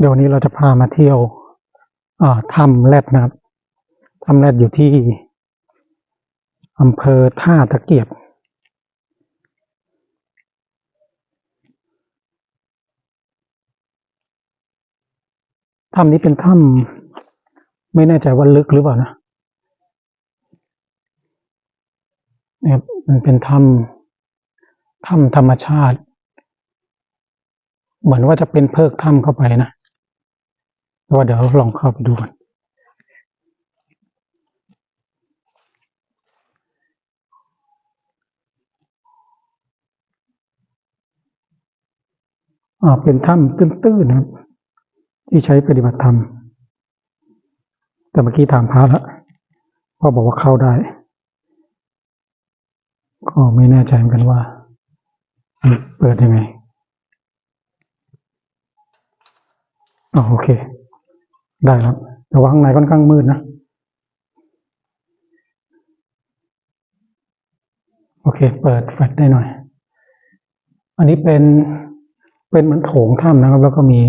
เดี๋ยวนี้เราจะพามาเที่ยวถ้ำแรดนะครับถ้ำแรดอยู่ที่อำเภอท่าตะเกียบ ถ้ำนี้เป็นถ้ำไม่แน่ใจว่าลึกหรือเปล่านะนะครับมันเป็นถ้ำถ้ำธรรมชาติ เหมือนว่าจะเป็นเพิกถ้ำเข้าไปนะ แต่ว่าเดี๋ยวลองเข้าไปดูกันอ่าเป็นถ้ำตื้นๆนะครับ ที่ใช้ปฏิบัติธรรม แต่เมื่อกี้ถามพระแล้วพ่อบอกว่าเข้าได้ ก็ไม่แน่ใจเหมือนกันว่า เปิดยังไงอ๋อโอเค ได้แล้วแต่ว่าข้างในค่อนข้างมืดนะ โอเค เปิดแฟลชได้หน่อย อันนี้เป็นเป็นเหมือนโถงถ้ำนะครับ แล้วก็มี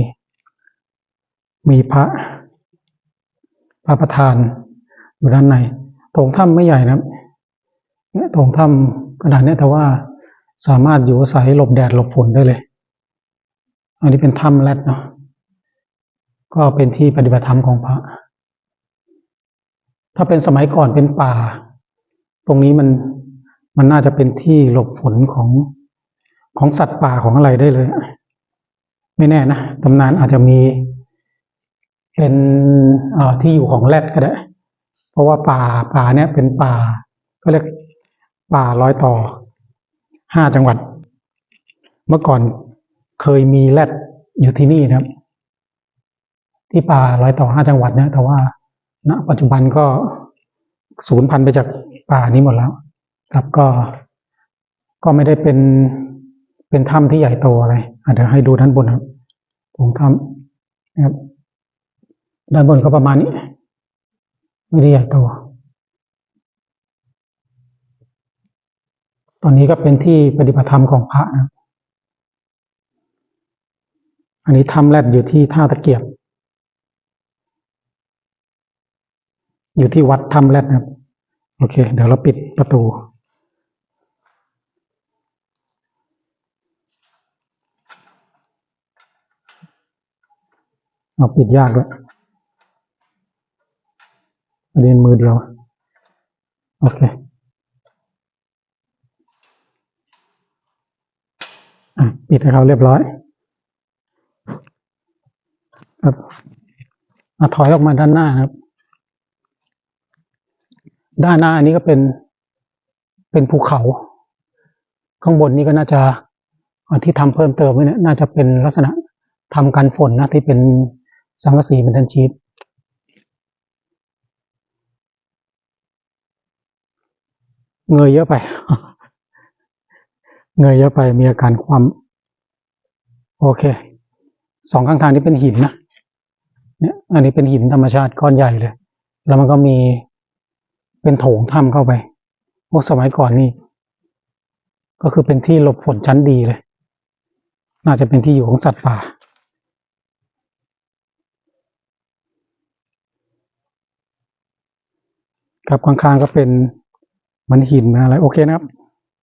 มีพระพระประธานอยู่ด้านในโถงถ้ำไม่ใหญ่นะครับเนี่ยโถงถ้ำขนาดเนี้ยแต่ว่าสามารถอยู่อาศัยหลบแดดหลบฝนได้เลย อันนี้เป็นถ้ำแรดเนาะ ก็เป็นที่ปฏิบัติธรรมของพระ ถ้าเป็นสมัยก่อนเป็นป่า ตรงนี้มันมันน่าจะเป็นที่หลบฝนของของสัตว์ป่าของอะไรได้เลย ไม่แน่นะตำนานอาจจะมี เป็นที่อยู่ของแรดก็ได้ เพราะว่าป่าป่าเนี้ยเป็นป่า ก็เรียกป่าร้อยต่อห้าจังหวัด เมื่อก่อนเคยมีแรดอยู่ที่นี่นะครับ ที่ป่าร้อยต่อห้าจังหวัดเนี่ยแต่ว่าณปัจจุบันก็สูญพันไปจากป่านี้หมดแล้ว ครับก็ ก็ไม่ได้เป็นเป็นถ้ำที่ใหญ่โตอะไรอาจจะเดี๋ยวให้ดูด้านบนครับตรงถ้ำนะครับ ด้านบนก็ประมาณนี้ ไม่ได้ใหญ่โตตอนนี้ก็เป็นที่ปฏิบัติธรรมของพระนะอันนี้ถ้ำแรดอยู่ที่ท่าตะเกียบ อยู่ที่วัดถ้ำแรดนะครับ โอเค เดี๋ยวเราปิดประตูเอาปิดยากด้วยประเด็นมือเดียว โอเคอปิดให้เขาเรียบร้อย ครับถอยออกมาด้านหน้าครับ ด้านหน้าอันนี้ก็เป็นเป็นภูเขา ข้างบนนี้ก็น่าจะที่ทำเพิ่มเติมไว้เนี่ยน่าจะเป็นลักษณะทำกันฝนนะที่เป็นสังกะสีเป็นทันชีตเงยเยอะไป เงยเยอะไปมีอาการความ โอเค สองข้างทางนี้เป็นหินนะเนี่ย อันนี้เป็นหินธรรมชาติก้อนใหญ่เลย แล้วมันก็มี เป็นโถงถ้ำเข้าไปพวกสมัยก่อนนี่ ก็คือเป็นที่หลบฝนชั้นดีเลย น่าจะเป็นที่อยู่ของสัตว์ป่า ครับข้างๆก็เป็นมันหินเหมันอะไร โอเคนะครับ